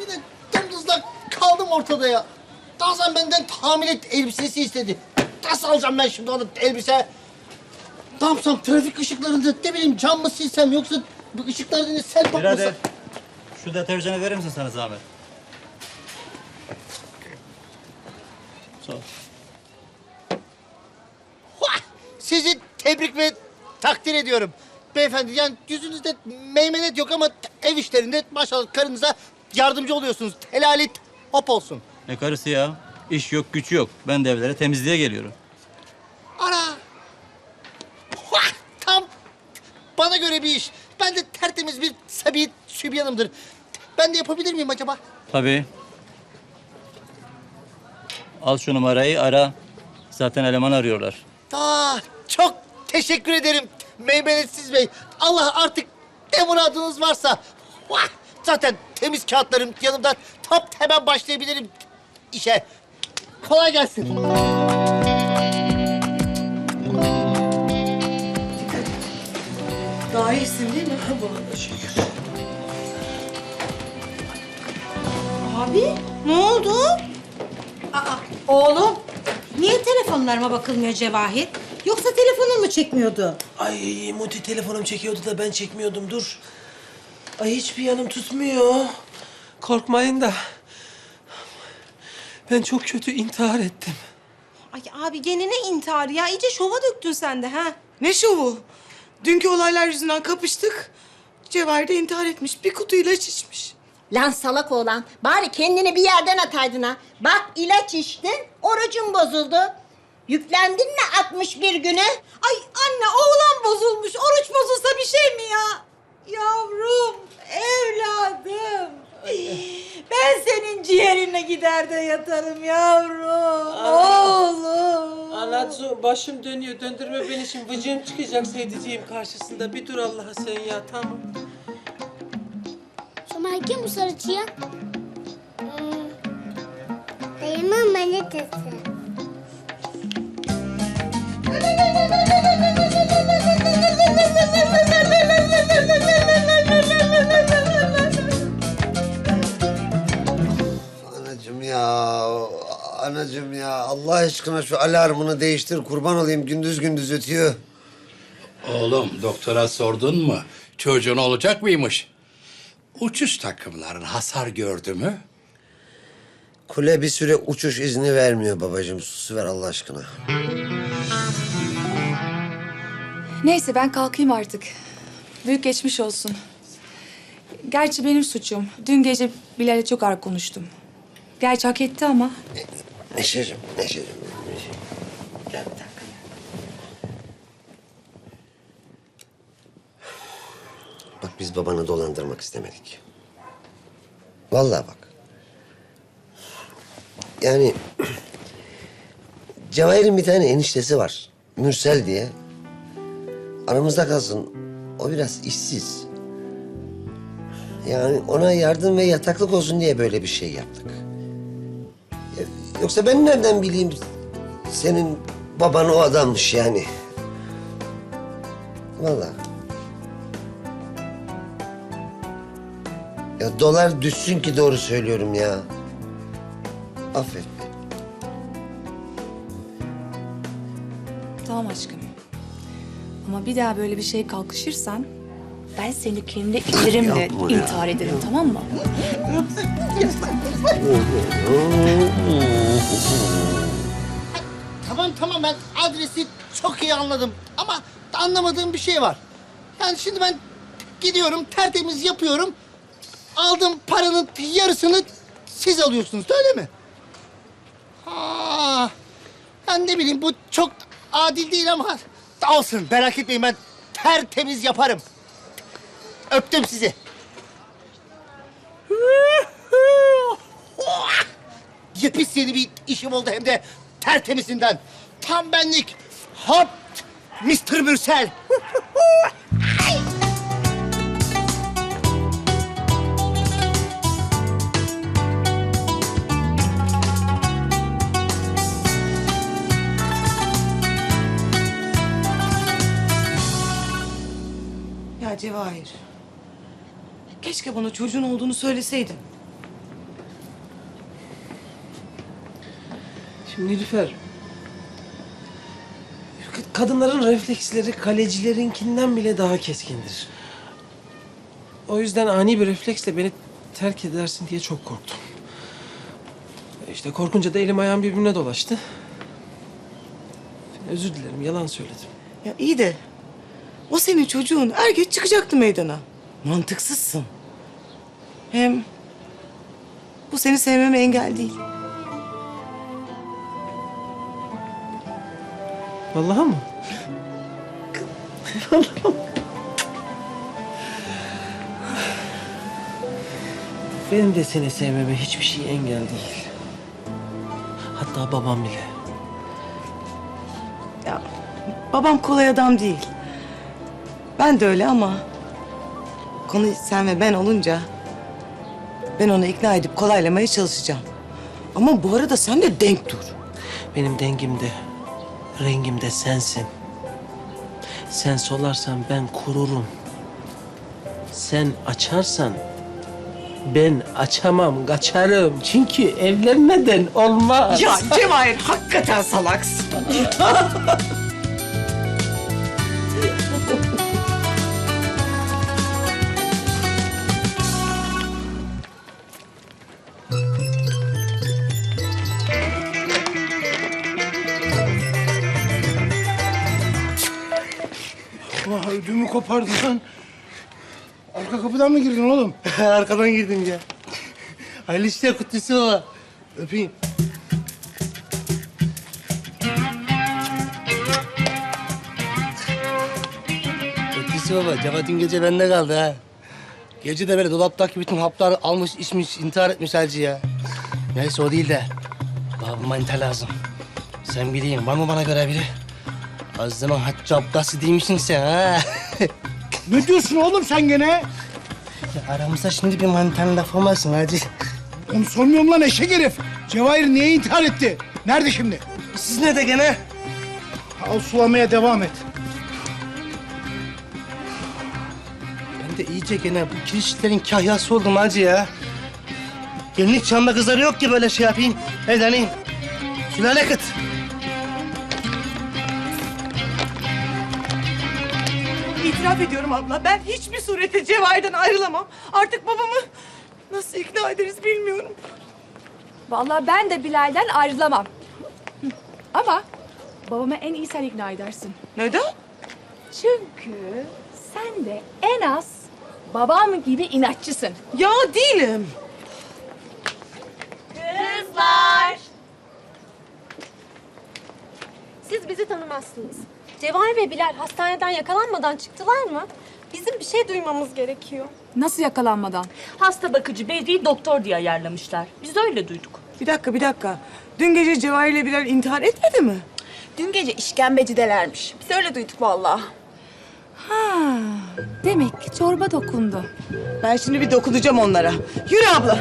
Bir de dımdızlak kaldım ortada ya. Nazan benden hamile elbisesi istedi. Nasıl alacağım ben şimdi onu elbise? Ne yapsam trafik ışıklarında ne bileyim cam mı silsem yoksa bu ışıklardan ne sel Birader, bakmasa? şu deterjanı verir misin sana zahmet? Sağ ol. Sizi tebrik ve takdir ediyorum. Beyefendi yani yüzünüzde meymenet yok ama ev işlerinde maşallah karınıza yardımcı oluyorsunuz. Helali hop olsun. Ne karısı ya? İş yok, güç yok. Ben de evlere temizliğe geliyorum. Hua! Tam bana göre bir iş. Ben de tertemiz bir sabi sübyanımdır. Ben de yapabilir miyim acaba? Tabii. Al şu numarayı ara. Zaten eleman arıyorlar. Aa, çok teşekkür ederim Meymenetsiz Bey. Allah artık ne muradınız varsa. Hua! Zaten temiz kağıtlarım yanımda. Tam hemen başlayabilirim işe. Kolay gelsin. Daha iyisin değil mi? Abi ne oldu? Aa, oğlum niye telefonlarıma bakılmıyor Cevahir? Yoksa telefonun mu çekmiyordu? Ay Muti telefonum çekiyordu da ben çekmiyordum dur. Ay hiçbir yanım tutmuyor. Korkmayın da. Ben çok kötü intihar ettim. Ay abi gene ne intiharı ya? İyice şova döktün sen de ha. Ne şovu? Dünkü olaylar yüzünden kapıştık. Cevahir de intihar etmiş. Bir kutu ilaç içmiş. Lan salak oğlan. Bari kendini bir yerden ataydın ha. Bak ilaç içtin, orucun bozuldu. Yüklendin mi 61 güne? Ay anne oğlan bozulmuş. Oruç bozulsa bir şey mi ya? Yavrum, evladım. Ben senin ciğerine gider de yatarım yavrum. Oğlum. Anacığım başım dönüyor. Döndürme beni şimdi. Vıcığım çıkacak sevdiceğim karşısında. Bir dur Allah'a sen ya tamam. Somay kim bu sarı çıyan? Dayımın manitası. Anacım ya. Allah aşkına şu alarmını değiştir kurban olayım. Gündüz gündüz ötüyor. Oğlum doktora sordun mu? Çocuğun olacak mıymış? Uçuş takımların hasar gördü mü? Kule bir süre uçuş izni vermiyor babacığım. Susuver Allah aşkına. Neyse ben kalkayım artık. Büyük geçmiş olsun. Gerçi benim suçum. Dün gece Bilal'e çok ağır konuştum. Gerçi hak etti ama. Neşeciğim, Neşeciğim. Neşe. Gel bir dakika. Bak biz babanı dolandırmak istemedik. Vallahi bak. Yani Cevahir'in bir tane eniştesi var. Mürsel diye. Aramızda kalsın. O biraz işsiz. Yani ona yardım ve yataklık olsun diye böyle bir şey yaptık. Yoksa ben nereden bileyim senin baban o adammış yani. Vallahi. Ya dolar düşsün ki doğru söylüyorum ya. Affet. Tamam aşkım. Ama bir daha böyle bir şey kalkışırsan... ...ben seni kendi ellerimle Yapma ya. intihar ederim tamam mı? Tamam tamam ben adresi çok iyi anladım ama anlamadığım bir şey var. Yani şimdi ben gidiyorum tertemiz yapıyorum. Aldığım paranın yarısını siz alıyorsunuz öyle mi? Ha, ben ne bileyim bu çok adil değil ama olsun merak etmeyin ben tertemiz yaparım. Öptüm sizi. Yepis yeni bir işim oldu hem de tertemizinden. Tam benlik. Hop! Mr. Mürsel. Ya Cevahir. Keşke bana çocuğun olduğunu söyleseydin. Şimdi Nilüfer... Kadınların refleksleri kalecilerinkinden bile daha keskindir. O yüzden ani bir refleksle beni terk edersin diye çok korktum. İşte korkunca da elim ayağım birbirine dolaştı. Özür dilerim, yalan söyledim. Ya iyi de o senin çocuğun. Er geç çıkacaktı meydana. Mantıksızsın. Hem bu seni sevmeme engel değil. Vallahi mı? Benim de seni sevmeme hiçbir şey engel değil. Hatta babam bile. Ya babam kolay adam değil. Ben de öyle ama konu sen ve ben olunca ben onu ikna edip kolaylamaya çalışacağım. Ama bu arada sen de denk dur. Benim dengimde, rengimde sensin. Sen solarsan ben kururum. Sen açarsan ben açamam, kaçarım. Çünkü evlenmeden olmaz. Ya Cevahir hakikaten salaksın. ödümü kopardın lan. Arka kapıdan mı girdin oğlum? Arkadan girdim ya. Hayırlı işler kutlusu baba. Öpeyim. Kutlusu baba. Ceva dün gece bende kaldı ha. Gece de böyle dolaptaki bütün haplar almış, içmiş, intihar etmiş hacı ya. Neyse o değil de. Bir manita lazım. Sen bileyim, var mı bana göre biri? Az zaman Haccı Abbasi değilmişsin sen ha. Ne diyorsun oğlum sen gene? Ya aramızda şimdi bir manitanın lafı olmasın hacı. Onu sormuyorum lan eşek herif. Cevahir niye intihar etti? Nerede şimdi? Siz ne de gene? Al sulamaya devam et. Ben de iyice gene bu kirişlerin kahyası oldum hacı ya. Gelinlik çağında kızları yok ki böyle şey yapayım. Evleneyim. Sülale kıt. İtiraf ediyorum abla. Ben hiçbir surette Cevahir'den ayrılamam. Artık babamı nasıl ikna ederiz bilmiyorum. Vallahi ben de Bilal'den ayrılamam. Ama babama en iyi sen ikna edersin. Neden? Çünkü sen de en az babam gibi inatçısın. Ya değilim. Kızlar! Siz bizi tanımazsınız. Cevahir ve Bilal hastaneden yakalanmadan çıktılar mı? Bizim bir şey duymamız gerekiyor. Nasıl yakalanmadan? Hasta bakıcı Bedri'yi doktor diye ayarlamışlar. Biz öyle duyduk. Bir dakika bir dakika. Dün gece Cevahir ile Bilal intihar etmedi mi? Dün gece işkembecidelermiş. Biz öyle duyduk vallahi. Ha, demek ki çorba dokundu. Ben şimdi bir dokunacağım onlara. Yürü abla.